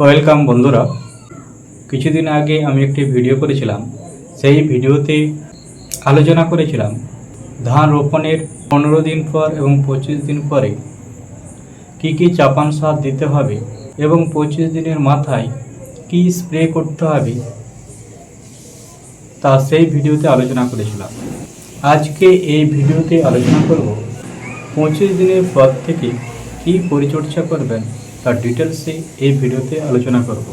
Welcome বন্ধুরা। কিছুদিন আগে আমি একটি ভিডিও করেছিলাম। সেই ভিডিওতে আলোচনা করেছিলাম ধান রোপণের পনেরো দিন পর এবং পঁচিশ দিন পরে কি কি চাপান সার দিতে হবে এবং পঁচিশ দিনের মাথায় কি স্প্রে করতে হবে তা সেই ভিডিওতে আলোচনা করেছিলাম। আজকে এই ভিডিওতে আলোচনা করব পঁচিশ দিনের পর থেকে কি পরিচর্যা করবেন তার ডিটেলসে এই ভিডিওতে আলোচনা করব।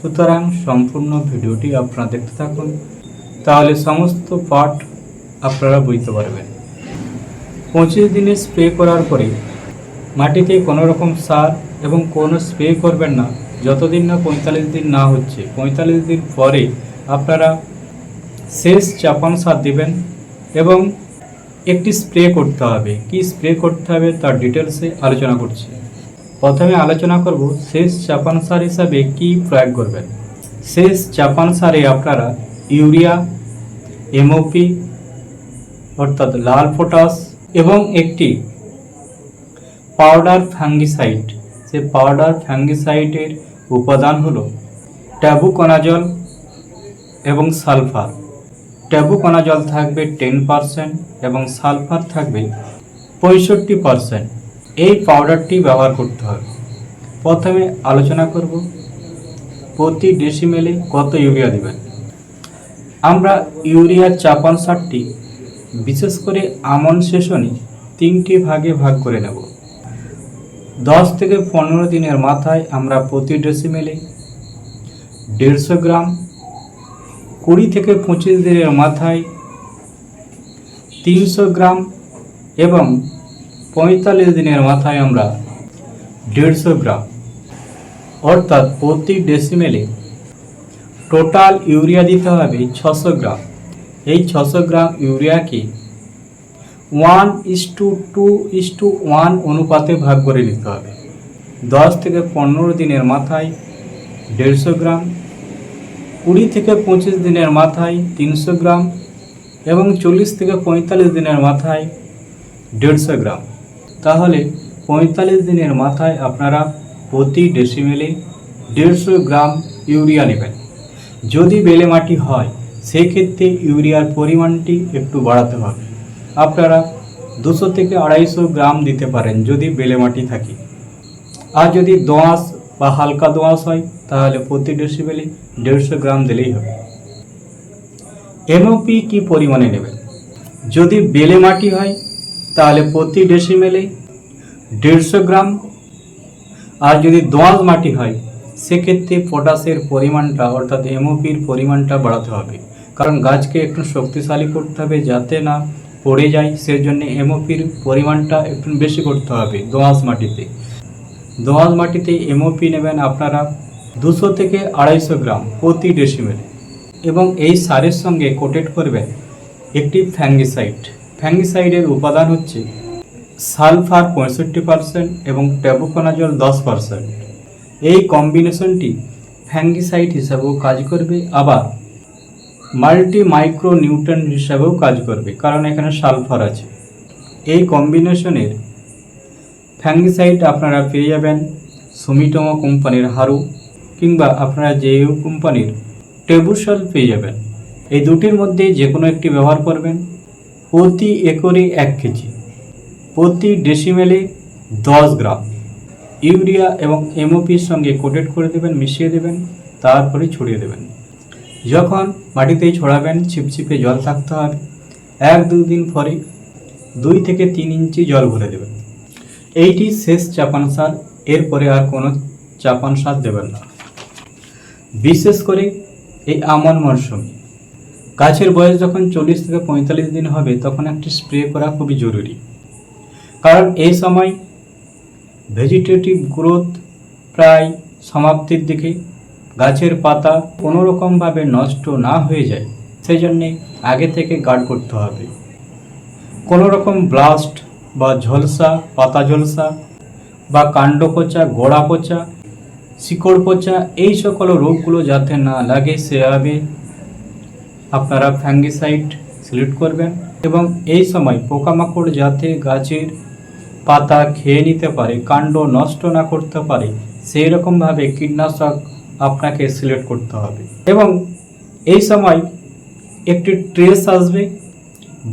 সুতরাং সম্পূর্ণ ভিডিওটি আপনারা দেখতে থাকুন। তাহলে সমস্ত পার্ট আপনারা বুঝতে পারবেন। পঁচিশ দিনে স্প্রে করার পরে মাটিতে কোনো রকম সার এবং কোনো স্প্রে করবেন না। যতদিন না পঁয়তাল্লিশ দিন না হচ্ছে, পঁয়তাল্লিশ দিন পরে আপনারা শেষ চাপান সার দিবেন এবং একটি স্প্রে করতে হবে। কি স্প্রে করতে হবে তার ডিটেলসে আলোচনা করছি। প্রথমে আলোচনা করব শেষ চাপান সার হিসাবে কি প্রয়োগ করবেন। শেষ চাপান সারে আপনারা ইউরিয়া, এমওপি, অর্থাৎ লাল পটাশ এবং একটি পাউডার ফ্যাঙ্গিসাইড সে পাউডার ফ্যাঙ্গিসাইডের উপাদান হলো ট্যাবুকোনাজল এবং সালফার। ট্যাবুকোনাজল থাকবে টেন পারসেন্ট এবং সালফার থাকবে পঁয়ষট্টি পারসেন্ট। এই পাউডারটি ব্যবহার করতে হবে। প্রথমে আলোচনা করব প্রতি ডেসিমেলে কত ইউরিয়া দেবেন। আমরা ইউরিয়ার চাপান সারটি বিশেষ করে আমন সেশনে তিনটি ভাগে ভাগ করে নেব। দশ থেকে পনেরো দিনের মাথায় আমরা প্রতি ডেসিমেলে দেড়শো গ্রাম, কুড়ি থেকে পঁচিশ দিনের মাথায় তিনশো গ্রাম এবং পঁয়তাল্লিশ দিনের মাথায় আমরা দেড়শো গ্রাম, অর্থাৎ প্রতি ডেসিমেলে টোটাল ইউরিয়া দিতে হবে ছশো গ্রাম। এই ছশো gram ইউরিয়াকে one is to two is to one অনুপাতে ভাগ করে দিতে হবে। দশ থেকে পনেরো দিনের মাথায় দেড়শো গ্রাম, কুড়ি থেকে পঁচিশ দিনের মাথায় তিনশো গ্রাম এবং চল্লিশ থেকে পঁয়তাল্লিশ দিনের মাথায় দেড়শো গ্রাম। তাহলে পঁয়তাল্লিশ দিনের মাথায় আপনারা প্রতি ডেসিমেলে দেড়শো গ্রাম ইউরিয়া নেবেন। যদি বেলে মাটি হয়, সেক্ষেত্রে ইউরিয়ার পরিমাণটি একটু বাড়াতে হবে। আপনারা দুশো থেকে আড়াইশো গ্রাম দিতে পারেন যদি বেলে মাটি থাকে। আর যদি দোঁয়াশ বা হালকা দোঁয়াশ হয়, তাহলে প্রতি ডেসিবেলে দেড়শো গ্রাম দিলেই হবে। এমওপি কি পরিমাণে নেবেন? যদি বেলে মাটি হয় তাহলে প্রতি ডেসিমেলে দেড়শো গ্রাম। আর যদি দোঁয়াশ মাটি হয়, সেক্ষেত্রে পটাশের পরিমাণটা, অর্থাৎ এমওপির পরিমাণটা বাড়াতে হবে। কারণ গাছকে একটু শক্তিশালী করতে হবে যাতে না পড়ে যায়, সেজন্য এমওপির পরিমাণটা একটু বেশি করতে হবে দোঁয়াশ মাটিতে। দোআঁশ মাটিতে এমওপি নেবেন আপনারা দুশো থেকে আড়াইশো গ্রাম প্রতি ডেসিমেল এবং এই সারের সঙ্গে কোটেড করবেন একটি ফ্যাঙ্গিসাইড ফ্যাঙ্গিসাইডের উপাদান হচ্ছে সালফার পঁয়ষট্টি পারসেন্ট এবং ট্যাবুকোনাজল দশ পারসেন্ট। এই কম্বিনেশনটি ফ্যাঙ্গিসাইড হিসাবেও কাজ করবে, আবার মাল্টি মাইক্রো নিউট্রন হিসাবেও কাজ করবে, কারণ এখানে সালফার আছে। এই কম্বিনেশনের ফ্যাঙ্গিসাইড আপনারা পেয়ে যাবেন সুমিটোমো কোম্পানির হারু, কিংবা আপনারা জেইউ কোম্পানির টেবুসাল পেয়ে যাবেন। এই দুটির মধ্যে যে কোনো একটি ব্যবহার করবেন। প্রতি একরে এক কেজি, প্রতি ডেসিমেলে দশ গ্রাম। ইউরিয়া এবং এমওপির সঙ্গে কোটেড করে দেবেন, মিশিয়ে দেবেন, তারপরে ছড়িয়ে দেবেন। যখন মাটিতেই ছড়াবেন, ছিপছিপে জল থাকতে হবে। এক দুদিন পরে দুই থেকে তিন ইঞ্চি জল ভরে দেবেন। এইটি শেষ চাপান সার, এরপরে আর কোনো চাপান সার দেবেন না। বিশেষ করে এই আমন মরশুমে। গাছের বয়স যখন চল্লিশ থেকে পঁয়তাল্লিশ দিন হবে, তখন একটি স্প্রে করা খুবই জরুরি। কারণ এই সময় ভেজিটেটিভ গ্রোথ প্রায় সমাপ্তির দিকে গাছের পাতা কোনো রকমভাবে নষ্ট না হয়ে যায় সেই জন্যে আগে থেকে গার্ড করতে হবে। কোনো রকম ব্লাস্ট বা ঝলসা, পাতা ঝলসা বা কাণ্ড পচা, গোড়া পচা, শিকড় পচা, এই সকল রোগগুলো যাতে না লাগে, সেভাবে আপনারা ফ্যাঙ্গিসাইড সিলেক্ট করবেন এবং এই সময় পোকামাকড় যাতে গাছের পাতা খেয়ে নিতে পারে, কাণ্ড নষ্ট না করতে পারে, সেই রকমভাবে কীটনাশক আপনাকে সিলেক্ট করতে হবে। এবং এই সময় একটি ট্রেস আসবে,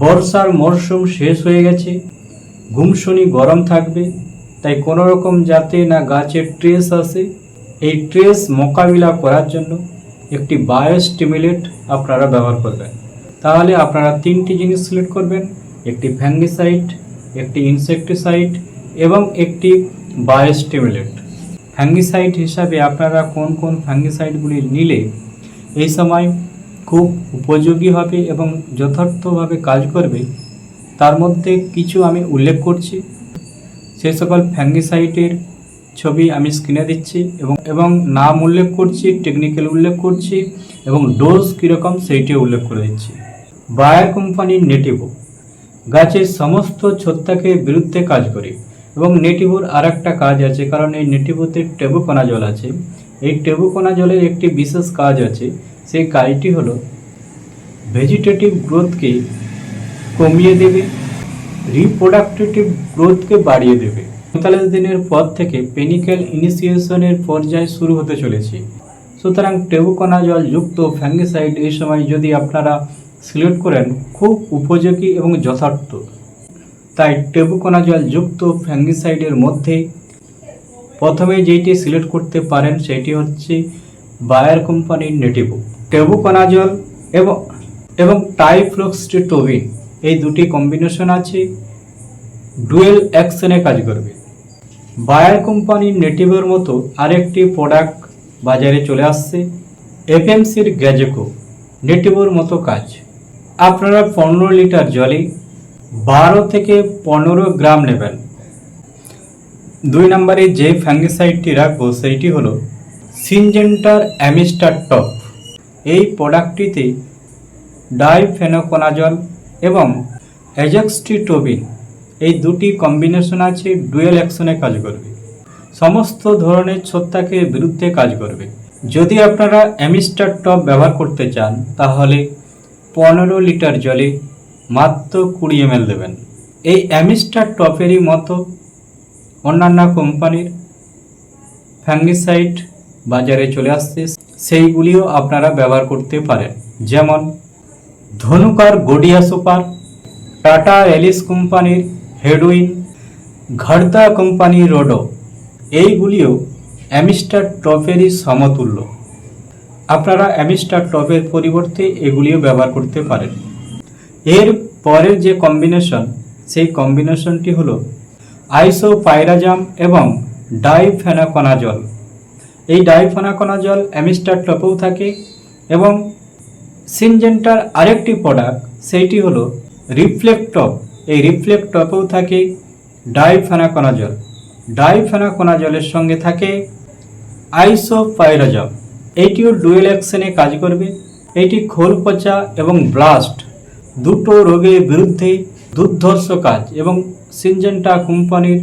বর্ষার মরশুম শেষ হয়ে গেছে ঘুমশুনি গরম থাকবে, তাই কোনো রকম যাতে না গাছের ট্রেস আসে, এই ট্রেস মোকাবিলা করার জন্য একটি বায়োস্টিমুলেট আপনারা ব্যবহার করবেন। তাহলে আপনারা তিনটি জিনিস সিলেক্ট করবেন, একটি ফ্যাঙ্গিসাইড একটি ইনসেকটিসাইড এবং একটি বায়োস্টিমুলেট ফ্যাঙ্গিসাইড হিসাবে আপনারা কোন কোন ফ্যাঙ্গিসাইডগুলি নিলে এই সময় খুব উপযোগী হবে এবং যথার্থভাবে কাজ করবে, তার মধ্যে কিছু আমি উল্লেখ করছি। সে সকল ফ্যাঙ্গিসাইটের ছবি আমি স্ক্রিনে দিচ্ছি এবং এবং নাম উল্লেখ করছি টেকনিক্যাল উল্লেখ করছি এবং ডোজ কীরকম সেইটিও উল্লেখ করে দিচ্ছি। বায়ার কোম্পানির নেটিভো গাছের সমস্ত ছত্রাকের বিরুদ্ধে কাজ করে এবং নেটিভোর আর একটা কাজ আছে, কারণ এই নেটিভোতে টেবুকণা জল আছে। এই টেবুকণা জলের একটি বিশেষ কাজ আছে, সেই কাজটি হলো ভেজিটেটিভ গ্রোথকে কমিয়ে দেবে রিপ্রোডাক্টিভ গ্রোথকে বাড়িয়ে দেবে। পঁয়তাল্লিশ দিনের পর থেকে পেনিক্যাল ইনিশিয়েশনের পর্যায় শুরু হতে চলেছে। সুতরাং টেবুকণা জল যুক্ত ফ্যাঙ্গিসাইড এই সময় যদি আপনারা সিলেক্ট করেন, খুব উপযোগী এবং যথার্থ। তাই টেবুকণা জল যুক্ত ফ্যাঙ্গিসাইডের মধ্যে প্রথমে যেইটি সিলেক্ট করতে পারেন সেটি হচ্ছে বায়ার কোম্পানির নেটিভো। টেবুকণা জল এবং এবং টাইফ্লক্সটিটোবিন এই দুটি কম্বিনেশন আছে। ডুয়েল অ্যাকশনে কাজ করবে। বায়ার কোম্পানির নেটিভের মতো আরেকটি প্রোডাক্ট বাজারে চলে আসছে, এফএমসির গ্যাজেকো, নেটিভোর মতো কাজ। আপনারা পনেরো লিটার জলে বারো থেকে পনেরো গ্রাম নেবেন। দুই নম্বরে যে ফ্যাঙ্গিসাইডটি রাখব, সেইটি হলো সিনজেন্টার অ্যামিস্টার টপ এই প্রোডাক্টটিতে ডাইফেনোকোনাজল এবং অ্যাজাক্সটিটোবিন এই দুটি কম্বিনেশন আছে ডুয়েল অ্যাকশনে কাজ করবে। সমস্ত ধরনের ছত্রাকের বিরুদ্ধে কাজ করবে। যদি আপনারা অ্যামিস্টার টপ ব্যবহার করতে চান, তাহলে পনেরো লিটার জলে মাত্র কুড়ি এম দেবেন। এই অ্যামিস্টার টপেরই মতো অন্যান্য কোম্পানির ফ্যাঙ্গিসাইড বাজারে চলে আসছে। সেইগুলিও আপনারা ব্যবহার করতে পারেন। যেমন ধনুকার গডিয়া সুপার, টাটা এলিস কোম্পানির হেডউইন ঘাড়দা কোম্পানি রোডো, এইগুলিও অ্যামিস্টার টপেরই সমতুল্য। আপনারা অ্যামিস্টার টপের পরিবর্তে এগুলিও ব্যবহার করতে পারেন। এর পরের যে কম্বিনেশন, সেই কম্বিনেশনটি হলো আইসোপাইরাজাম এবং ডাইফেনাকোনাজল। এই ডাইফেনাকোনাজল অ্যামিস্টার টপেও থাকে এবং সিনজেন্টার আরেকটি প্রোডাক্ট, সেইটি হলো রিফ্লেক্টপ। এই রিফ্লেক্ট টপেও থাকে ডাইফেনাকোনাজল ডাইফেনাকোনাজলের সঙ্গে থাকে আইসোপাইরাজাম এইটিও ডুয়েল অ্যাকশনে কাজ করবে। এটি খোল পচা এবং ব্লাস্ট দুটো রোগের বিরুদ্ধে দুর্ধর্ষ কাজ এবং সিনজেন্টা কোম্পানির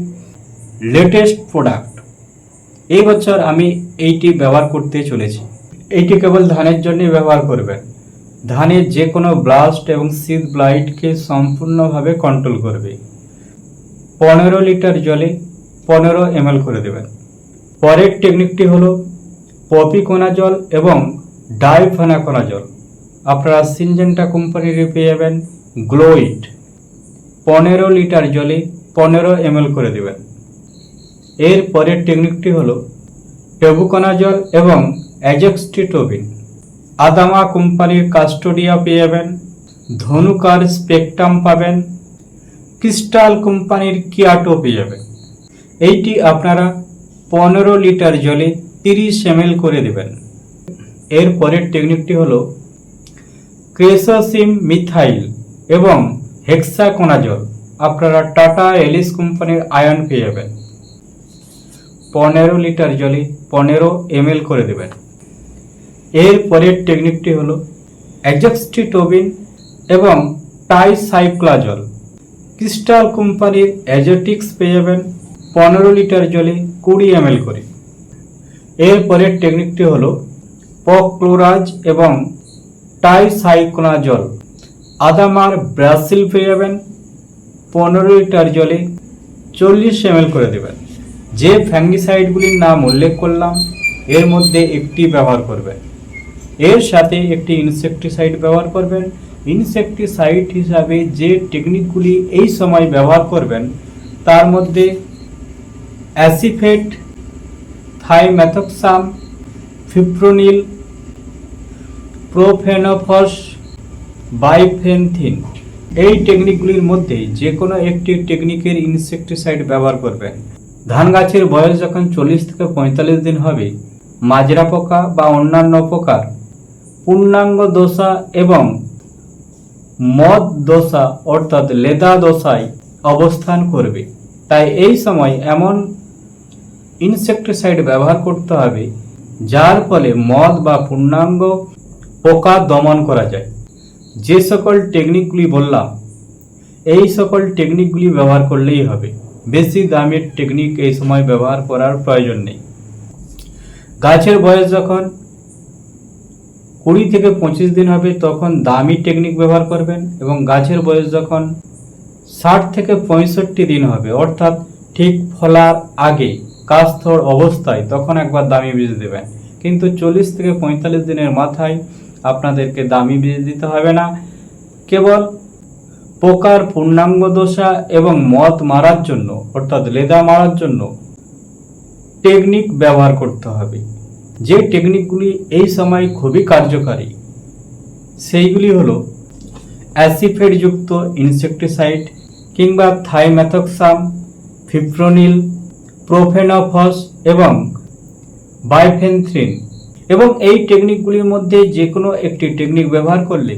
লেটেস্ট প্রোডাক্ট এই বছর আমি এইটি ব্যবহার করতে চলেছি। এইটি কেবল ধানের জন্যই ব্যবহার করবেন। ধানের যে কোনো ব্লাস্ট এবং শীত ব্লাইটকে সম্পূর্ণভাবে কন্ট্রোল করবে। পনেরো লিটার জলে পনেরো এম করে দেবেন। পরের টেকনিকটি হলো পপিকোনা জল এবং ডাইফানাকোনা জল। আপনারা সিনজেন্টা কোম্পানির পেয়ে যাবেন গ্লোইট পনেরো লিটার জলে পনেরো এম করে দেবেন। এর পরের টেকনিকটি হলো টেবুকোনা জল এবং অ্যাজেক্সটিটোবিন আদামা কোম্পানির কাস্টোডিয়া পেয়ে যাবেন ধনুকার স্পেকট্রাম পাবেন, ক্রিস্টাল কোম্পানির কিয়াটো পেয়ে যাবেন এইটি আপনারা পনেরো লিটার জলে তিরিশ এম করে দেবেন। এর পরের টেকনিকটি হলো ক্রেসোসিম মিথাইল এবং হেক্সাকোনাজল। আপনারা টাটা এলিস কোম্পানির আয়ন পেয়ে যাবেন পনেরো লিটার জলে পনেরো এম করে দেবেন। এর পরের টেকনিকটি হলো অ্যাজেক্সটিটোবিন এবং টাইসাইক্লাজল ক্রিস্টাল কোম্পানির অ্যাজেটিক্স পেয়ে যাবেন পনেরো লিটার জলে কুড়ি এম করে। এর পরের টেকনিকটি হলো পক্লোরাজ এবং টাইসাইক্লাজল আদামার ব্রাসিল পেয়ে যাবেন পনেরো লিটার জলে চল্লিশ এম করে দেবেন। যে ফ্যাঙ্গিসাইডগুলির নাম উল্লেখ করলাম, এর মধ্যে একটি ব্যবহার করবেন। এর সাথে একটি ইনসেকটিসাইড ব্যবহার করবেন। ইনসেকটিসাইড হিসাবে যে টেকনিকগুলি এই সময় ব্যবহার করবেন, তার মধ্যে অ্যাসিফেট থাইমেথক্সাম ফিপ্রোনিল প্রোফেনোফস বাইফেনথিন এই টেকনিকগুলির মধ্যে যে কোনো একটি টেকনিকের ইনসেকটিসাইড ব্যবহার করবেন। ধান গাছের বয়স যখন চল্লিশ থেকে পঁয়তাল্লিশ দিন হবে, মাজরা পোকা বা অন্যান্য পোকার পূর্ণাঙ্গ দশা এবং মদ দশা অর্থাৎ লেদা দশায় অবস্থান করবে। তাই এই সময় এমন ইনসেকটিসাইড ব্যবহার করতে হবে, যার ফলে মদ বা পূর্ণাঙ্গ পোকা দমন করা যায়। যে সকল টেকনিকগুলি বললাম, এই সকল টেকনিকগুলি ব্যবহার করলেই হবে। বেশি দামের টেকনিক এই সময় ব্যবহার করার প্রয়োজন নেই। গাছের বয়স যখন কুড়ি থেকে পঁচিশ দিন হবে তখন দামি টেকনিক ব্যবহার করবেন এবং গাছের বয়স যখন ষাট থেকে পঁয়ষট্টি দিন হবে, অর্থাৎ ঠিক ফলার আগে, কাস্থর অবস্থায়, তখন একবার দামি বীজ দেবেন। কিন্তু চল্লিশ থেকে পঁয়তাল্লিশ দিনের মাথায় আপনাদেরকে দামি বীজ দিতে হবে না। কেবল পোকার পূর্ণাঙ্গ দশা এবং মদ মারার জন্য, অর্থাৎ লেদা মারার জন্য টেকনিক ব্যবহার করতে হবে। যে টেকনিকগুলি এই সময় খুবই কার্যকারী, সেইগুলি হলো অ্যাসিফেটযুক্ত ইনসেকটিসাইড কিংবা থাইম্যাথক্সাম ফিপ্রোনিল প্রোফেনফস এবং বাইফেনথ্রিন এবং এই টেকনিকগুলির মধ্যে যে কোনো একটি টেকনিক ব্যবহার করলে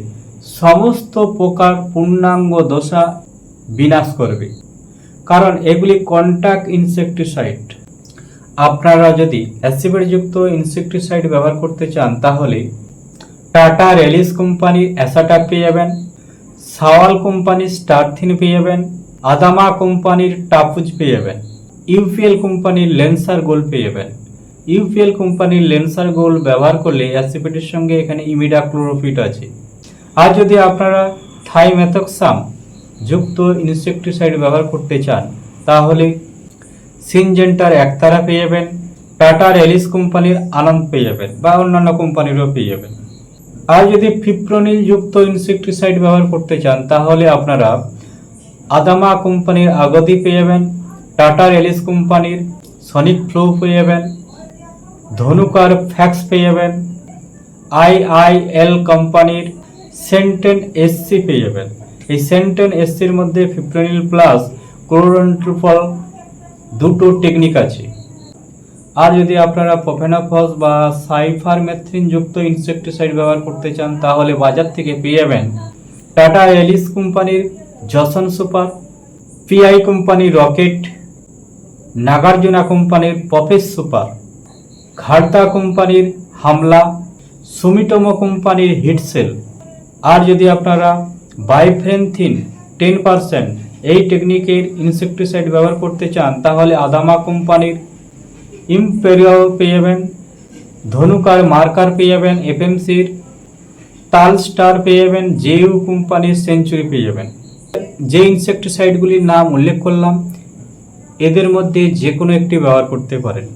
সমস্ত প্রকার পূর্ণাঙ্গ দশা বিনাশ করবে। কারণ এগুলি কন্টাক্ট ইনসেকটিসাইড আপনারা যদি অ্যাসিডযুক্ত ইনসেকটিসাইড ব্যবহার করতে চান, তাহলে টাটা রেলিস কোম্পানির অ্যাসাটা পেয়ে যাবেন, সাওয়াল কোম্পানির স্টারথিন পেয়ে যাবেন, আদামা কোম্পানির টাপুজ পেয়ে যাবেন, ইউপিএল কোম্পানির লেন্সার গোল পেয়ে যাবেন। ইউপিএল কোম্পানির লেন্সার গোল ব্যবহার করলে অ্যাসিপেটের সঙ্গে এখানে ইমিডাক্লোরোফিট আছে। আর যদি আপনারা থাইমেথক্সাম যুক্ত ইনসেকটিসাইড ব্যবহার করতে চান, তাহলে সিনজেন্টার একতারা পেয়ে যাবেন টাটার এলিস কোম্পানির আনন্দ পেয়ে যাবেন বা অন্যান্য কোম্পানিরও পেয়ে যাবেন। আর যদি ফিপ্রোনিল যুক্ত ইনসেকটিসাইড ব্যবহার করতে চান, তাহলে আপনারা আদামা কোম্পানির আগদি পেয়ে যাবেন টাটার এলিস কোম্পানির সনিক ফ্লো পেয়ে যাবেন ধনুকার ফ্যাক্স পেয়ে যাবেন আই আই এল কোম্পানির সেন্টেন এসসি পেয়ে যাবেন। এই সেন্টেন এসসির মধ্যে ফিপ্রোনিল প্লাস ক্লোরন্ট্রিফল দুটো টেকনিক আছে। আর যদি আপনারা প্রফেনাফস বা সাইফারমেথ্রিন যুক্ত ইনসেকটিসাইড ব্যবহার করতে চান, তাহলে বাজার থেকে পেয়ে যাবেন টাটা এলিস কোম্পানির জসন সুপার পিআই কোম্পানির রকেট নাগার্জুনা কোম্পানির পফেস সুপার ঘাড়তা কোম্পানির হামলা সুমিটোমো কোম্পানির হিটসেল আর যদি আপনারা বাইফ্রেনথিন টেন পারসেন্ট এই টেকনিকের ইনসেকটিসাইড ব্যবহার করতে চান, তাহলে আদামা কোম্পানির ইম্পেরিয়াল পেয়ে যাবেন, ধনুকার মার্কার পেয়ে যাবেন এফএমসির তাল স্টার পেয়ে যাবেন জেইউ কোম্পানির সেঞ্চুরি পেয়ে যাবেন। যে ইনসেকটিসাইডগুলির নাম উল্লেখ করলাম, এদের মধ্যে যে কোনো একটি ব্যবহার করতে পারেন।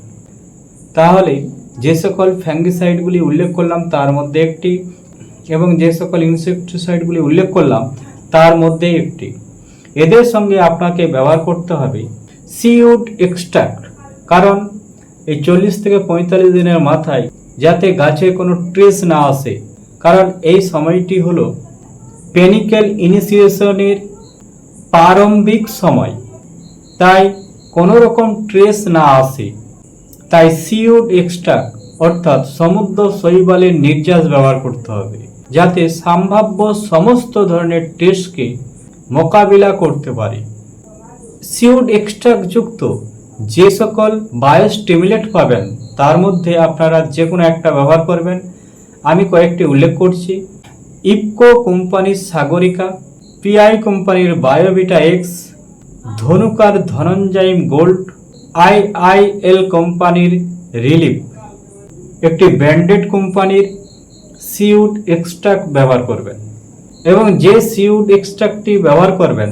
তাহলে যে সকল ফ্যাঙ্গিসাইডগুলি উল্লেখ করলাম, তার মধ্যে একটি এবং যে সকল ইনসেকটিসাইডগুলি উল্লেখ করলাম, তার মধ্যে একটি। এদের সঙ্গে আপনাকে ব্যবহার করতে হবে সিউড এক্সট্রাক্ট কারণ এই চল্লিশ থেকে পঁয়তাল্লিশ দিনের মাথায় যাতে গাছে কোনো ট্রেস না আসে। কারণ এই সময়টি হলো পেনিক্যাল ইনিশিয়েশনের প্রারম্ভিক সময়। তাই কোনো রকম ট্রেস না আসে। তাই সিউড এক্সট্রাক্ট অর্থাৎ সমুদ্র শৈবালের নির্যাস ব্যবহার করতে হবে। যাতে সম্ভাব্য সমস্ত ধরনের ট্রেসকে মোকাবিলা করতে পারে। সিউড এক্সট্রাক্ট যুক্ত যে সকল বায়োস্টিমুলেট পাবেন, তার মধ্যে আপনারা যে কোনো একটা ব্যবহার করবেন। আমি কয়েকটি উল্লেখ করছি। ইপকো কোম্পানির সাগরিকা, পিআই কোম্পানির বায়োভিটা এক্স ধনুকার ধনঞ্জাইম গোল্ড আই আই এল কোম্পানির রিলিফ। একটি ব্র্যান্ডেড কোম্পানির সিউড এক্সট্রাক্ট ব্যবহার করবেন। এবং যে সিউড এক্সট্রাক্টটি ব্যবহার করবেন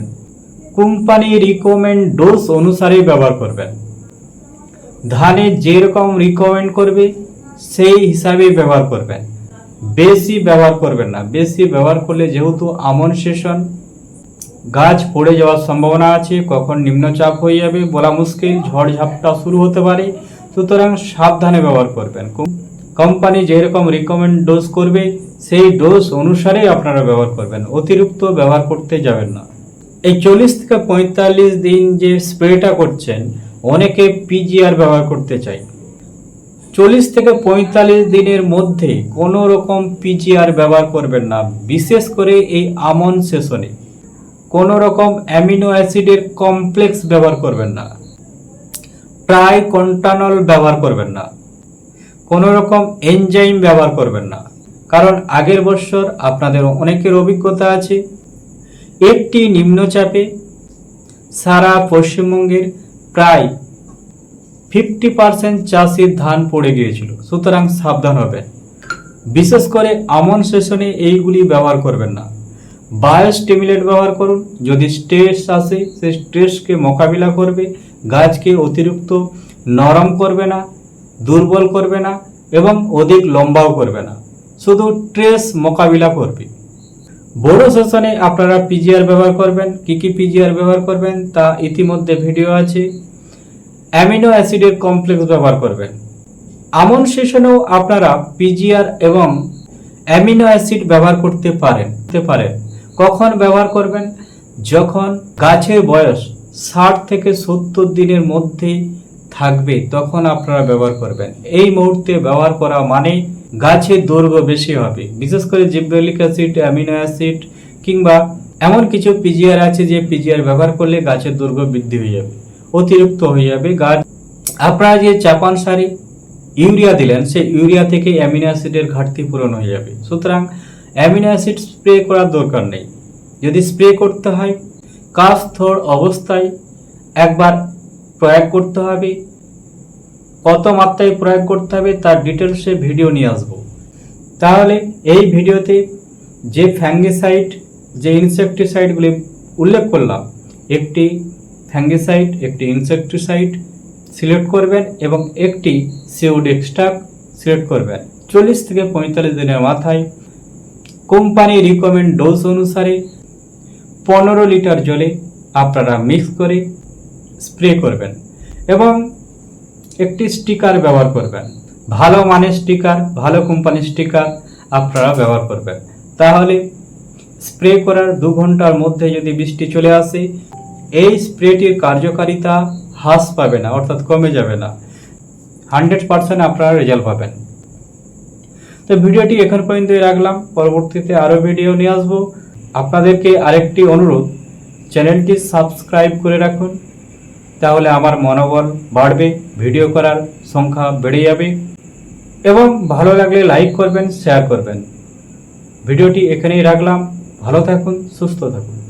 কোম্পানি রিকমেন্ড ডোজ অনুসারেই ব্যবহার করবেন। ধানে যেরকম রিকমেন্ড করবে, সেই হিসাবেই ব্যবহার করবেন। বেশি ব্যবহার করবেন না। বেশি ব্যবহার করলে যেহেতু আমন সেশন, গাছ পড়ে যাওয়ার সম্ভাবনা আছে, কখন নিম্নচাপ হয়ে যাবে বলা মুশকিল ঝড় ঝাপটা শুরু হতে পারে। সুতরাং সাবধানে ব্যবহার করবেন। কোম্পানি যেরকম রিকমেন্ড ডোজ করবে, সেই ডোজ অনুসারেই আপনারা ব্যবহার করবেন। অতিরিক্ত ব্যবহার করতে যাবেন না। এই চল্লিশ থেকে পঁয়তাল্লিশ দিন যে স্প্রেটা করছেন, অনেকে পিজিআর ব্যবহার করতে চাই চল্লিশ থেকে পঁয়তাল্লিশ দিনের মধ্যে কোনো রকম পিজিআর ব্যবহার করবেন না, বিশেষ করে এই আমন সেশনে। কোনো রকম অ্যামিনো অ্যাসিডের কমপ্লেক্স ব্যবহার করবেন না। ট্রাই কন্টানল ব্যবহার করবেন না। কোনো রকম এনজাইম ব্যবহার করবেন না। কারণ আগের বছর আপনাদের অনেকের অভিজ্ঞতা আছে। একটি নিম্নচাপে সারা পশ্চিমবঙ্গের প্রায় ফিফটি পার্সেন্ট চাষির ধান পড়ে গিয়েছিল। সুতরাং সাবধান হবেন। বিশেষ করে আমন সেশনে এইগুলি ব্যবহার করবেন না। বায়োস্টিমুলেট ব্যবহার করুন। যদি স্ট্রেস আসে সেই স্ট্রেসকে মোকাবিলা করবে। গাছকে অতিরিক্ত নরম করবে না। দুর্বল করবে না এবং অধিক লম্বাও করবে না। শুধু ট্রেস মোকাবিলা করবে। বড় সেশনে আপনারা পিজিআর ব্যবহার করবেন। কি কি পিজিআর ব্যবহার করবেন তা ইতিমধ্যে ভিডিও আছে। অ্যামিনো অ্যাসিডের কমপ্লেক্স ব্যবহার করবেন। আমন সেশনেও আপনারা পিজিআর এবং অ্যামিনো অ্যাসিড ব্যবহার করতে পারেন। পারেন। কখন ব্যবহার করবেন? যখন গাছের বয়স ষাট থেকে সত্তর দিনের মধ্যে থাকবে, তখন আপনারা ব্যবহার করবেন। এই মুহূর্তে ব্যবহার করা মানে গাছের দৈর্ঘ্য বেশি হবে। বিশেষ করে জিব্রেলিক অ্যাসিড, অ্যামিনো অ্যাসিড কিংবা এমন কিছু পিজিআর আছে যে পিজিআর ব্যবহার করলে গাছের দৈর্ঘ্য বৃদ্ধি হয়ে যাবে, অতিরিক্ত হয়ে যাবে। গাছ, আপনারা যে চাপান সারি ইউরিয়া দিলেন, সেই ইউরিয়া থেকে অ্যামিনো অ্যাসিডের ঘাটতি পূরণ হয়ে যাবে। সুতরাং অ্যামিনো অ্যাসিড স্প্রে করার দরকার নেই। যদি স্প্রে করতে হয় কাজ থর অবস্থায় একবার প্রয়োগ করতে হবে। কত মাত্রায় প্রয়োগ করতে হবে তার ডিটেলসে ভিডিও নিয়ে আসব। তাহলে এই ভিডিওতে যে ফ্যাঙ্গিসাইড যে ইনসেকটিসাইডগুলি উল্লেখ করলাম, একটি ফ্যাঙ্গিসাইড একটি ইনসেকটিসাইড সিলেক্ট করবেন এবং একটি সিউড এক্সট্রাক্ট সিলেক্ট করবেন। চল্লিশ থেকে পঁয়তাল্লিশ দিনের মাথায় কোম্পানি রিকমেন্ড ডোজ অনুসারে পনেরো লিটার জলে আপনারা মিক্স করে স্প্রে করবেন এবং একটি স্টিকার ব্যবহার করবেন। ভালো মানের স্টিকার, ভালো কোম্পানির স্টিকার আপনারা ব্যবহার করবেন। তাহলে স্প্রে করার দু ঘণ্টার মধ্যে যদি বৃষ্টি চলে আসে, এই স্প্রেটির কার্যকারিতা হ্রাস পাবে না, অর্থাৎ কমে যাবে না। হান্ড্রেড পার্সেন্ট আপনারা রেজাল্ট পাবেন। তো ভিডিওটি এখন পর্যন্তই রাখলাম। পরবর্তীতে আরও ভিডিও নিয়ে আসব। আপনাদেরকে আরেকটি অনুরোধ, চ্যানেলটি সাবস্ক্রাইব করে রাখুন। তাহলে আমার মনোবল বাড়বে ভিডিও করার সংখ্যা বেড়ে যাবে এবং ভালো লাগলে লাইক করবেন শেয়ার করবেন। ভিডিওটি এখানেই রাখলাম। ভালো থাকুন, সুস্থ থাকুন।